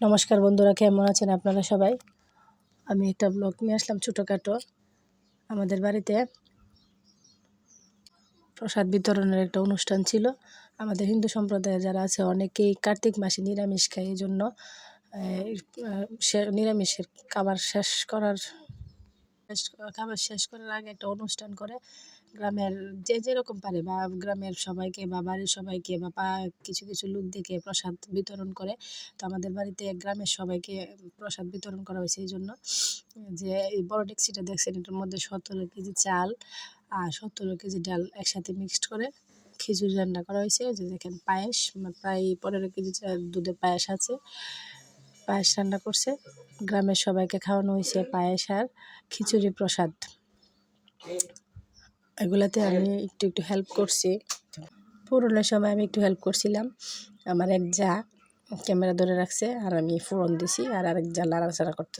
নমস্কার বন্ধুরা, কেমন আছেন আপনারা সবাই? আমি একটা ব্লগ নিয়ে আসলাম ছোটোখাটো। আমাদের বাড়িতে প্রসাদ বিতরণের একটা অনুষ্ঠান ছিল। আমাদের হিন্দু সম্প্রদায়ে যারা আছে, অনেকেই কার্তিক মাসে নিরামিষ খায়। এই জন্য নিরামিষের খাবার শেষ করার খাবার শেষ করার আগে একটা অনুষ্ঠান করে। গ্রামের যে যেরকম পারে বা গ্রামের সবাইকে বা বাড়ির সবাইকে বা পা, কিছু কিছু দেখে প্রসাদ বিতরণ করে। তো আমাদের বাড়িতে গ্রামের সবাইকে প্রসাদ বিতরণ করা হয়েছে এই জন্য যে এই বড় ডেক্সিটা দেখছেন, এটার মধ্যে সতেরো কেজি চাল আর সতেরো কেজি ডাল একসাথে মিক্সড করে খিচুড়ি রান্না করা হয়েছে। যে দেখেন পায়েস প্রায় পনেরো কেজি দুধের পায়েস আছে। পায়েস রান্না করছে। গ্রামের সবাইকে খাওয়ানো হয়েছে পায়েস আর খিচুড়ি প্রসাদ। এগুলাতে আমি একটু একটু হেল্প করছি। পুরনো সময় আমি একটু হেল্প করছিলাম। আমার এক যা ক্যামেরা ধরে রাখছে আর আমি ফোড়ন দিছি আর আরেক যা লড়াচড়া করতে